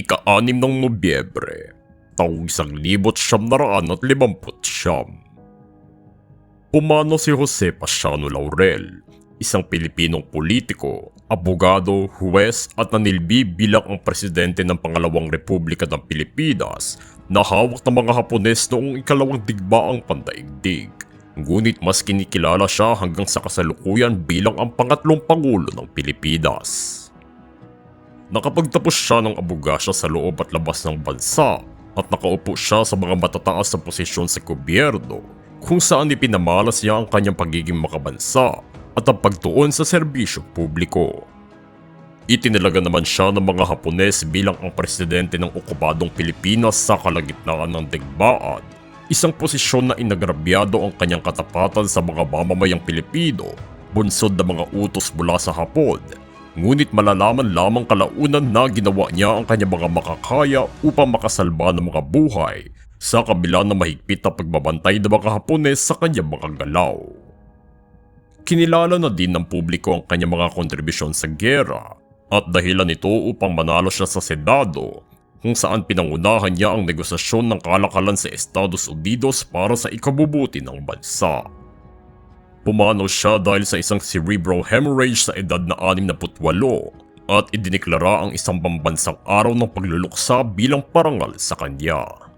ika-anim ng Nobyembre, taong isang libot siyam naraan at limamput siyam. Pumano si Jose Pasiano Laurel, isang Pilipinong politiko, abogado, huwes at nanilbi bilang ang presidente ng pangalawang Republika ng Pilipinas na hawak ng mga Hapones noong ikalawang digbaang pandaigdig. Ngunit mas kinikilala siya hanggang sa kasalukuyan bilang ang pangatlong pangulo ng Pilipinas. Nakapagtapos siya ng abogasya sa loob at labas ng bansa at nakaupo siya sa mga matataas na posisyon sa gobyerno kung saan ipinamalas niya ang kanyang pagiging makabansa at ang pagtuon sa serbisyo publiko. Itinalaga naman siya ng mga Hapones bilang ang presidente ng okupadong Pilipinas sa kalagitnaan ng digmaan, isang posisyon na inagrabyado ang kanyang katapatan sa mga mamamayang Pilipino, bunsod na mga utos mula sa Hapon Ngunit malalaman lamang kalaunan na ginawa niya ang kanyang mga makakaya upang makasalba ng mga buhay sa kabila ng mahigpit na pagbabantay ng mga Hapones sa kanyang mga galaw. Kinilala na din ng publiko ang kanyang mga kontribusyon sa gera at dahilan nito upang manalo siya sa Senado kung saan pinangunahan niya ang negosasyon ng kalakalan sa Estados Unidos para sa ikabubuti ng bansa. Pumanaw siya dahil sa isang cerebral hemorrhage sa edad na 68 at idiniklara ang isang pambansang araw ng pagluluksa bilang parangal sa kanya.